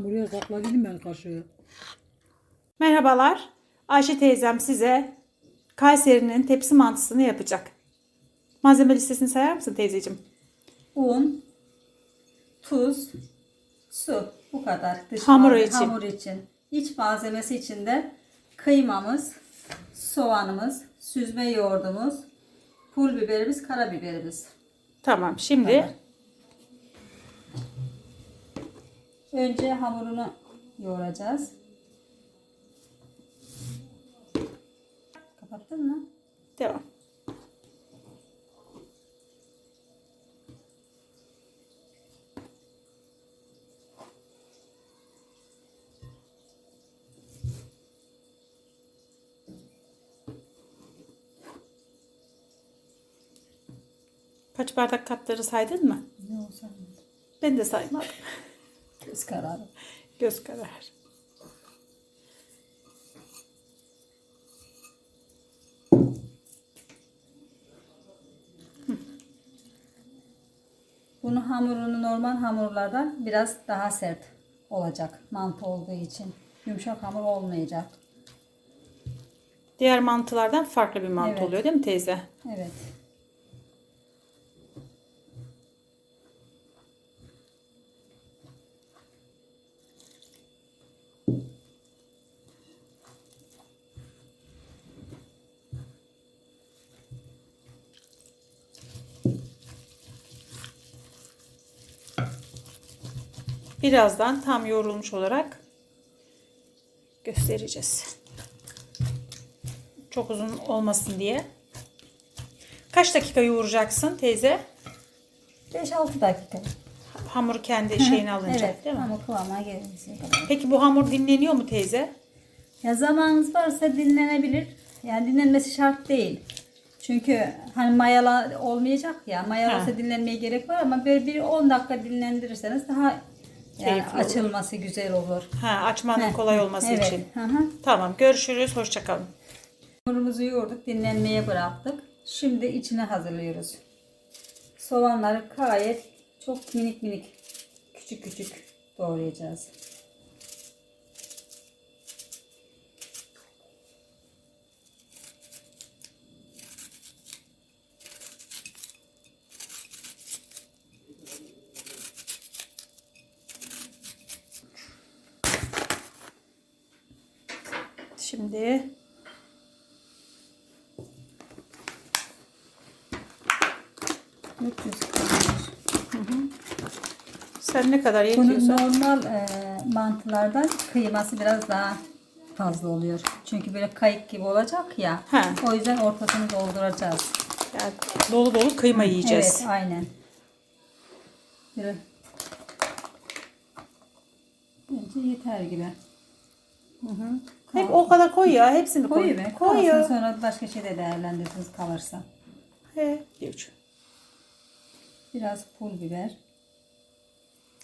Ha, buraya sakladım ben kaşığı. Merhabalar. Ayşe teyzem size Kayseri'nin tepsi mantısını yapacak. Malzeme listesini sayar mısın teyzeciğim? Un, tuz, su. Bu kadar. Dış malzeme- için. Hamur için. İç malzemesi için de kıymamız, soğanımız, süzme yoğurdumuz, pul biberimiz, karabiberimiz. Tamam. Şimdi kadar. Önce hamurunu yoğuracağız. Kapattın mı? devam. Kaç bardak katları saydın mı? Yok sen. Ben de saymadım. Göz kararı. Göz kararı. Bunun hamurunu normal hamurlardan biraz daha sert olacak mantı olduğu için. Yumuşak hamur olmayacak. Diğer mantılardan farklı bir mantı Evet. oluyor değil mi teyze? Evet. Birazdan tam yoğrulmuş olarak göstereceğiz. Çok uzun olmasın diye. Kaç dakika yoğuracaksın teyze? 5-6 dakika. Hamur kendi şeyini alınacak evet, değil mi? hamur kıvamına gelinceye kadar. Peki bu hamur dinleniyor mu teyze? Ya zamanınız varsa dinlenebilir. Yani dinlenmesi şart değil. Çünkü hani mayala olmayacak ya. Mayalasa dinlenmeye gerek var ama böyle bir 10 dakika dinlendirirseniz daha yani Keyifli olur. açılması güzel olur. Ha, açmanın Heh, kolay olması evet. için. Hı hı. Tamam, görüşürüz. Hoşçakalın. Hamurumuzu yoğurduk, dinlenmeye bıraktık. Şimdi içine hazırlıyoruz. Soğanları gayet çok minik minik, küçük küçük doğrayacağız. Şimdi 300 kalmış. sen ne kadar Bunun yetiyorsa. normal e, mantılardan kıyması biraz daha fazla oluyor. Çünkü böyle kayık gibi olacak ya. He. O yüzden ortasını dolduracağız. Yani dolu dolu kıyma yiyeceğiz. Evet, aynen. Böyle. Bence yeter gibi. Hep o kadar koy ya. Hepsini koy. Koyu be. Koy ya. sonra başka şeyde değerlendirirsiniz kalırsa. He, uç. Biraz pul biber.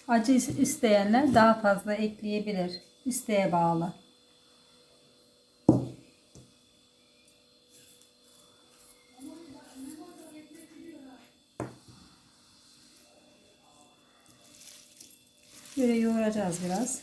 Acı is- isteyenler daha fazla ekleyebilir. İsteğe bağlı. Böyle yoğuracağız biraz.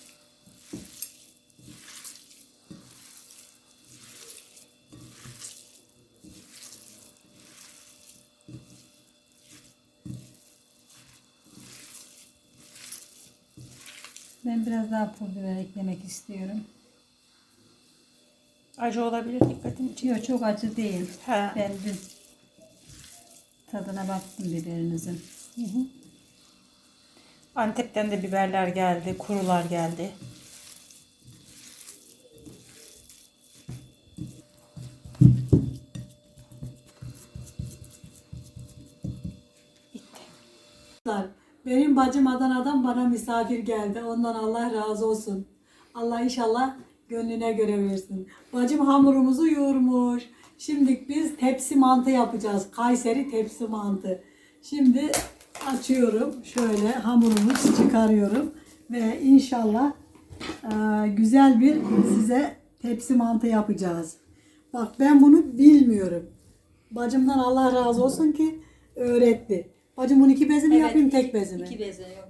Ben biraz daha pul biber eklemek istiyorum. Acı olabilir dikkatimi çekiyor. Yok çok acı değil. He. Ben dün tadına baktım biberinizin. Antep'ten de biberler geldi, kurular geldi. Bitti. Benim bacım Adana'dan bana misafir geldi. Ondan Allah razı olsun. Allah inşallah gönlüne göre versin. Bacım hamurumuzu yoğurmuş. Şimdi biz tepsi mantı yapacağız. Kayseri tepsi mantı. Şimdi açıyorum. Şöyle hamurumu çıkarıyorum. Ve inşallah e, güzel bir size tepsi mantı yapacağız. Bak ben bunu bilmiyorum. Bacımdan Allah razı olsun ki öğretti. Bacım bunu iki bezini yapayım tek bezini. İki beze yok.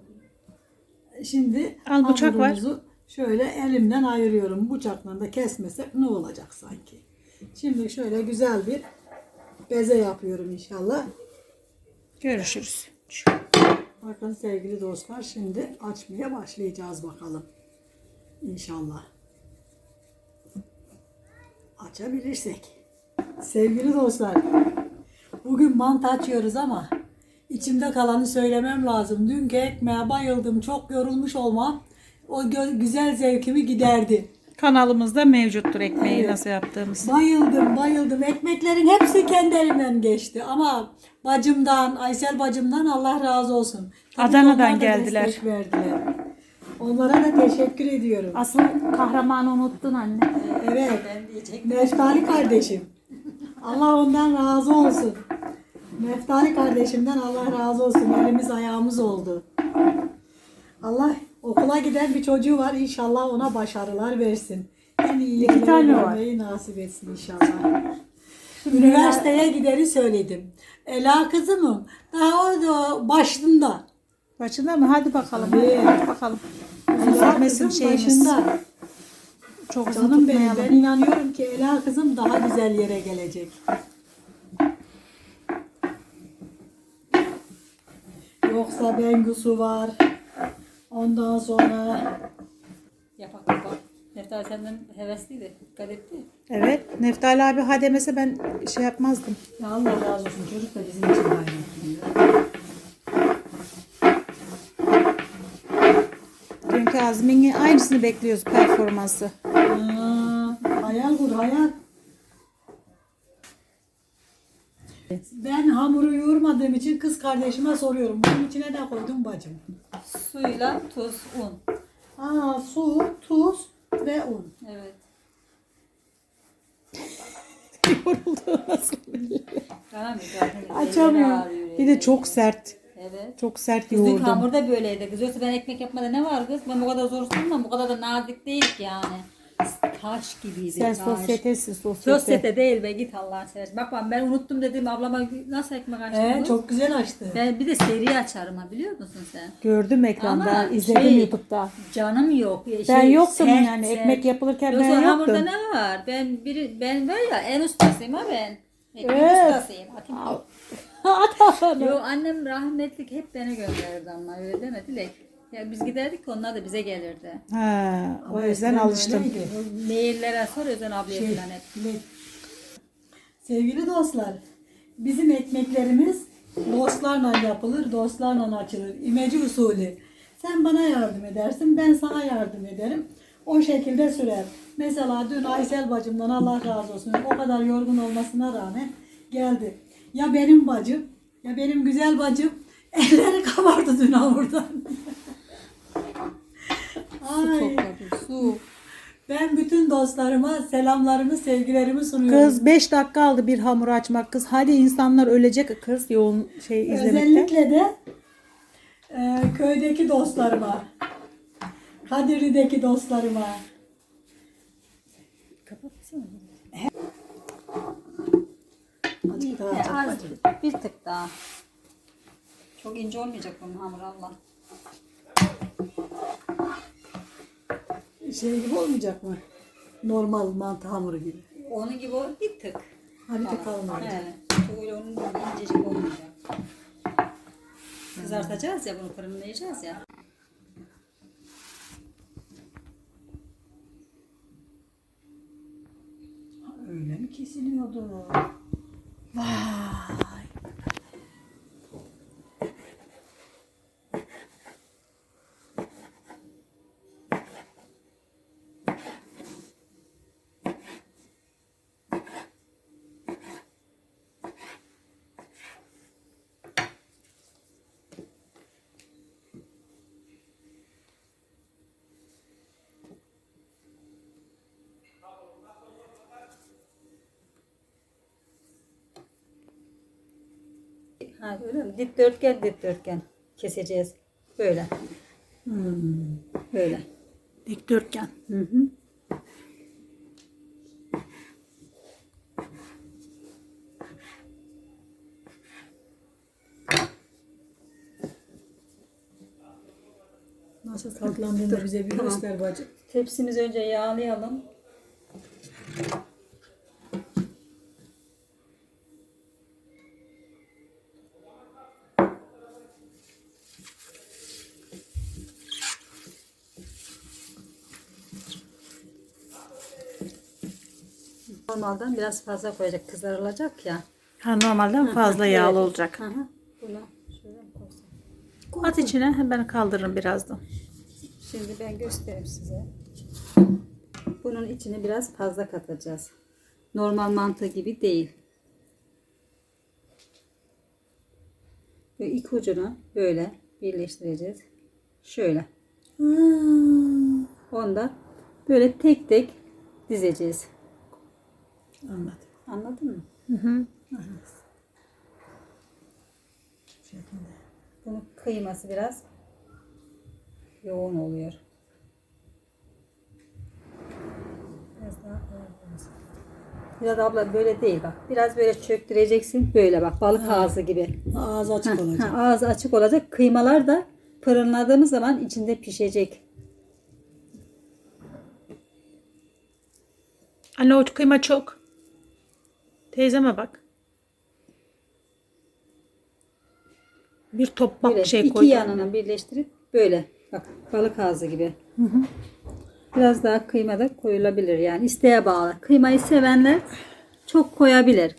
Şimdi Al bıçak var. şöyle elimden ayırıyorum. Bıçakla da kesmesek ne olacak sanki. Şimdi şöyle güzel bir beze yapıyorum inşallah. Görüşürüz. Bakın sevgili dostlar şimdi açmaya başlayacağız bakalım. İnşallah. Açabilirsek. Sevgili dostlar bugün mantı açıyoruz ama içimde kalanı söylemem lazım. Dünkü ekmeğe bayıldım. Çok yorulmuş olmam o güzel zevkimi giderdi. Kanalımızda mevcuttur ekmeği Evet. nasıl yaptığımız. Bayıldım, bayıldım. Ekmeklerin hepsi kendi elimden geçti. Ama bacımdan, Aysel bacımdan Allah razı olsun. Tabii Adana'dan geldiler. destek verdiler. Onlara da teşekkür ediyorum. Asıl kahramanı unuttun anne. Evet. Neftali kardeşim. Allah ondan razı olsun. Neftali kardeşimden Allah razı olsun. Elimiz ayağımız oldu. Allah okula giden bir çocuğu var. İnşallah ona başarılar versin. En iyi İki tane var. nasip etsin inşallah. Üniversiteye gideri söyledim. Ela kızımın daha o da başında. Başında mı? Hadi bakalım. Tabii. Hadi bakalım. Ela sürmesin kızım şeyimiz. başında. Çok Canım benim ben inanıyorum ki Ela kızım daha güzel yere gelecek. Yoksa Bengusu var. Ondan sonra Yapak yapak. Neftal senden hevesliydi. Dikkat etti. Evet. Neftali abi ha demese ben şey yapmazdım. ya Allah razı olsun çocuk da bizim için gayret. Dünkü Azmi'nin aynısını bekliyoruz performansı. Aa, hayal kur hayal. Ben hamuru yoğurmadığım için kız kardeşime soruyorum. Bunun içine ne koydum bacım? Suyla tuz, un. Aa, su, tuz ve un. Evet. Yoruldu nasıl? Tamam mı? Zaten Açamıyor. elleri ağrıyor, Bir de çok sert. Evet. Çok sert Kız dün yoğurdum. hamur da böyleydi. Kız yoksa ben ekmek yapmada ne var kız? Ben bu kadar zor sunmam. Bu kadar da nazik değil ki yani. Taş gibiydi. Sen taş. sosyetesin sosyete. Sosyete değil be git Allah'ın seversen. Bak bak ben unuttum dedim ablama nasıl ekmek açtın Ee, çok güzel açtı. Ben bir de seri açarım ha biliyor musun sen? Gördüm ekranda. Ama izledim şey- YouTube'da. Canım yok. Şey, Ben yoktum sert, yani. sert. Ekmek yapılırken Yoksa ben hamurda yoktum. ne var? Ben biri ben var ya en ustasıyım ha ben. Ekmek Evet. ustasıyım. Atayım. At Yo annem rahmetlik hep beni gönderirdi ama öyle deme Dilek. Ya biz giderdik onlar da bize gelirdi. Ha, o Ama yüzden eskiden alıştım. öyleydi. Maillere sor Özen ablaya Şey, falan hep. bilek. Sevgili dostlar, bizim ekmeklerimiz dostlarla yapılır, dostlarla açılır. İmece usulü. Sen bana yardım edersin, ben sana yardım ederim. O şekilde sürer. Mesela dün Aysel bacımdan Allah razı olsun o kadar yorgun olmasına rağmen geldi. Ya benim bacım, ya benim güzel bacım elleri kabardı dün hamurdan. Ay. Topladı su. Ben bütün dostlarıma selamlarımı, sevgilerimi sunuyorum. Kız 5 dakika aldı bir hamur açmak kız. Hadi insanlar ölecek kız yoğun şey izlemekte. Özellikle de e, köydeki dostlarıma, Kadirli'deki dostlarıma. Kapatsana. Azıcık daha E, az, bir tık daha. Çok ince olmayacak bunun hamuru Allah. Şey gibi olmayacak mı? Normal mantı hamuru gibi. Onun gibi o bir tık. Ha bir tık. He. Çok öyle onun gibi incecik olmayacak. Kızartacağız ya bunu fırınlayacağız ya. Öyle mi kesiliyordu? Ha öyle mi? Dikdörtgen dikdörtgen keseceğiz. Böyle. Hmm. Böyle. Dikdörtgen. Hı hı. Nasıl tatlandığını bize bir Tamam. göster bacım. Tepsimizi önce yağlayalım. Normalden biraz fazla koyacak kızarılacak ya. Ha, normalden fazla yağlı olacak. Hı hı. Bunu şöyle koysam. At içine hemen kaldırırım birazdan. Şimdi ben göstereyim size. Bunun içine biraz fazla katacağız. Normal mantı gibi değil. Ve ilk ucunu böyle birleştireceğiz. Şöyle. Onda böyle tek tek dizeceğiz. Anladım. Anladın mı? Bu şekilde. Bunun kıyması biraz yoğun oluyor. Biraz daha. Biraz abla böyle değil bak. Biraz böyle çöktüreceksin. Böyle bak balık ağzı gibi. Ağzı açık Ha, olacak. ha, ağzı açık olacak. Kıymalar da fırınladığımız zaman içinde pişecek. Anne o kıyma çok. Teyzeme bak. Bir top bak Böyle şey iki koy. yanını birleştirip böyle bak balık ağzı gibi. Biraz daha kıyma da koyulabilir yani isteğe bağlı. Kıymayı sevenler çok koyabilir.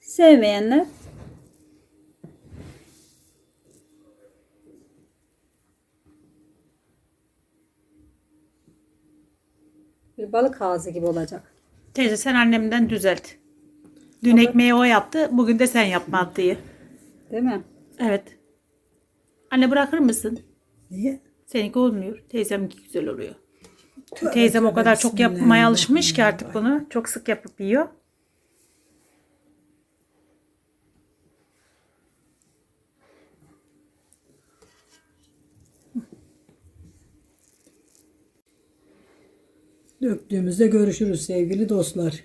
Sevmeyenler bir balık ağzı gibi olacak. Teyze sen annemden düzelt. Dün ekmeği o yaptı. Bugün de sen yapma attıyı. Değil mi? Evet. Anne bırakır mısın? Niye? Seninki olmuyor. Teyzemki güzel oluyor. Teyzem o kadar çok yapmaya alışmış ki artık bunu. Çok sık yapıp yiyor. Döktüğümüzde görüşürüz sevgili dostlar.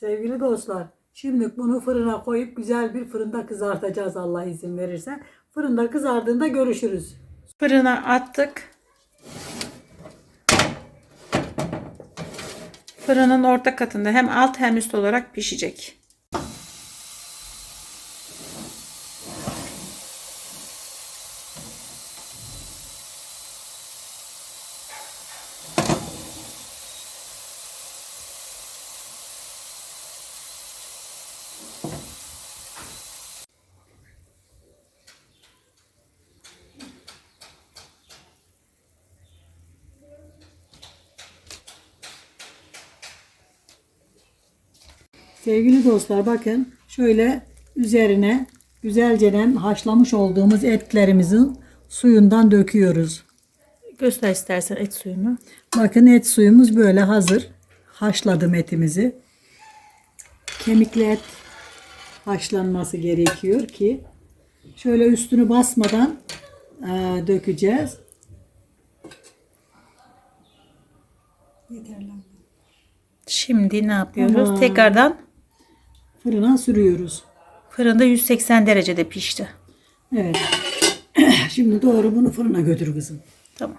Sevgili dostlar, şimdi bunu fırına koyup güzel bir fırında kızartacağız Allah izin verirse. Fırında kızardığında görüşürüz. Fırına attık. Fırının orta katında hem alt hem üst olarak pişecek. Sevgili dostlar bakın şöyle üzerine güzelce haşlamış olduğumuz etlerimizin suyundan döküyoruz. Göster istersen et suyunu. Bakın et suyumuz böyle hazır. Haşladım etimizi. Kemikli et haşlanması gerekiyor ki şöyle üstünü basmadan eee, dökeceğiz. Yeterli. Şimdi ne yapıyoruz? Tamam. Tekrardan Fırına sürüyoruz. fırında 180 derecede pişti. Evet. şimdi doğru bunu fırına götür kızım. Tamam.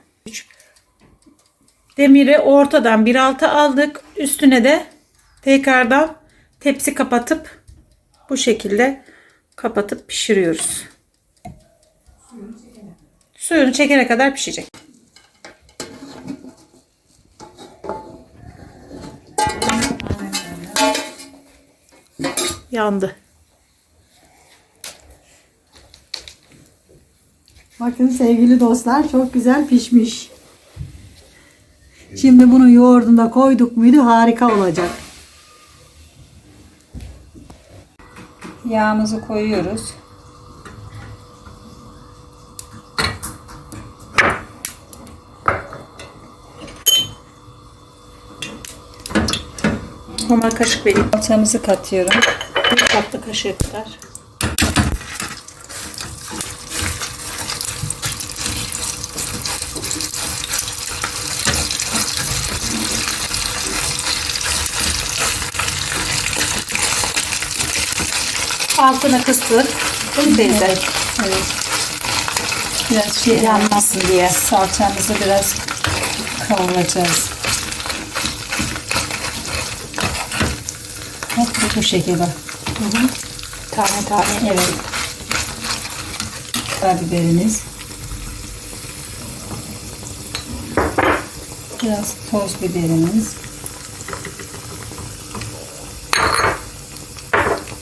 Demiri ortadan bir alta aldık. Üstüne de tekrardan tepsi kapatıp bu şekilde kapatıp pişiriyoruz. Suyunu çekene kadar pişecek. Yandı. Bakın sevgili dostlar çok güzel pişmiş. Şimdi bunu yoğurdunda koyduk muydu harika olacak. Yağımızı koyuyoruz. Normal kaşık vereyim. Salçamızı katıyorum. Bir tatlı kaşığı kadar. Altına kıstık. Mi teyze? Evet. Biraz şey Yanmasın diye. salçamızı biraz kavuracağız. Hep bu- Tane tane. Evet. Karabiberimiz. Biraz toz biberimiz.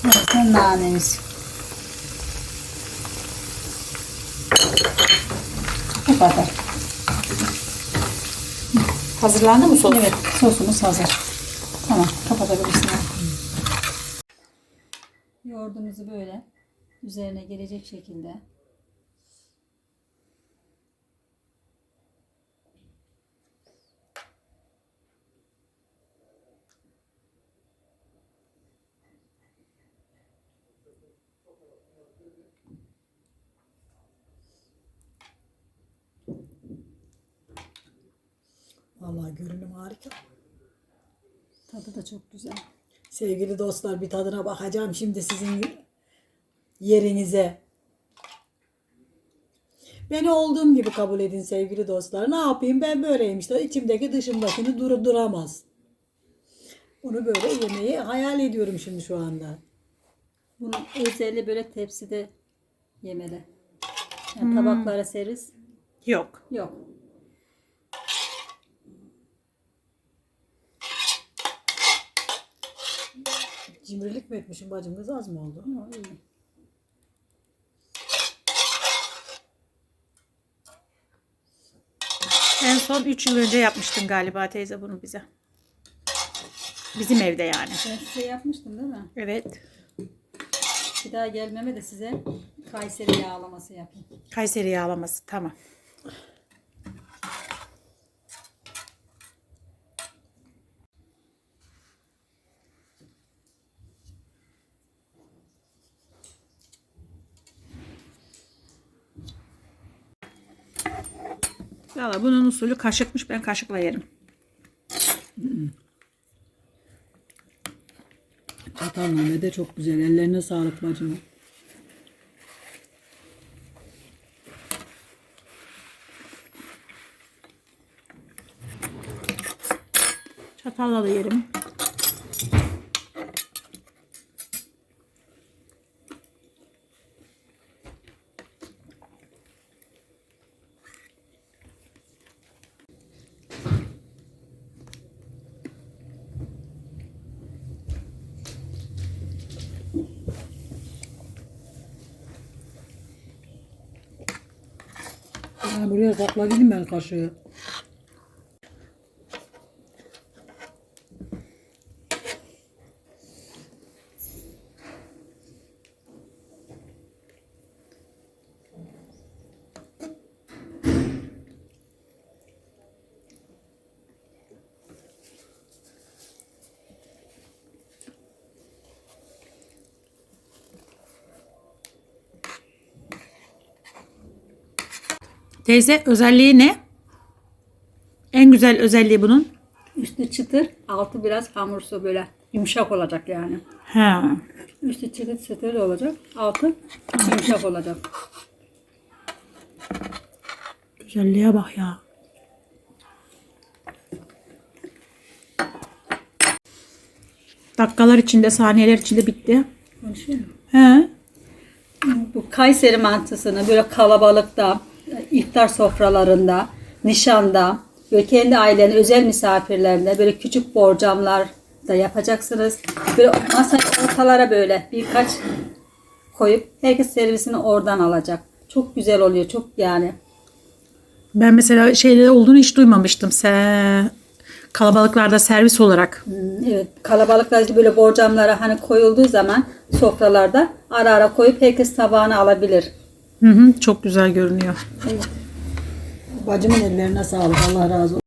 Biraz da nanemiz. Bu kadar. Hazırlandı mı sos? Evet, sosumuz hazır. Tamam, kapatabilirsin. Yoğurdumuzu böyle üzerine gelecek şekilde Vallahi görünüm harika. tadı da çok güzel. Sevgili dostlar bir tadına bakacağım şimdi sizin yerinize. Beni olduğum gibi kabul edin sevgili dostlar. Ne yapayım ben böyleyim işte. İçimdeki dışımdakini durduramaz. Bunu böyle yemeyi hayal ediyorum şimdi şu anda. Bunu özellikle böyle tepside yemeli. Yani tabaklara servis Yok. yok. Cimrilik mi etmişim bacım kız az mı oldu? Ama iyi. En son 3 yıl önce yapmıştın galiba teyze bunu bize. Bizim evde yani. Ben size yapmıştım değil mi? Evet. Bir daha gelmeme de size Kayseri yağlaması yapayım. Kayseri yağlaması. Tamam. Valla bunun usulü kaşıkmış. Ben kaşıkla yerim. Çatalname de çok güzel. Ellerine sağlık bacım. Çatalla da yerim. Yani buraya sakladım ben kaşığı. Teyze özelliği ne? En güzel özelliği bunun. Üstü çıtır, altı biraz hamursu böyle yumuşak olacak yani. Ha. Üstü çıtır çıtır olacak, altı yumuşak olacak. Güzelliğe bak ya. Dakikalar içinde, saniyeler içinde bitti. Konuşuyor? He. Bu Kayseri mantısını böyle kalabalıkta, iftar sofralarında, nişanda, böyle kendi ailenin özel misafirlerinde böyle küçük borcamlar da yapacaksınız. Böyle masaya ortalara böyle birkaç koyup herkes servisini oradan alacak. Çok güzel oluyor. Çok yani. Ben mesela şeyler olduğunu hiç duymamıştım. Se kalabalıklarda servis olarak. Hmm, Evet, kalabalıklar böyle borcamlara hani koyulduğu zaman sofralarda ara ara koyup herkes tabağını alabilir. Hı hı, çok güzel görünüyor. Bacımın ellerine sağlık. Allah razı olsun.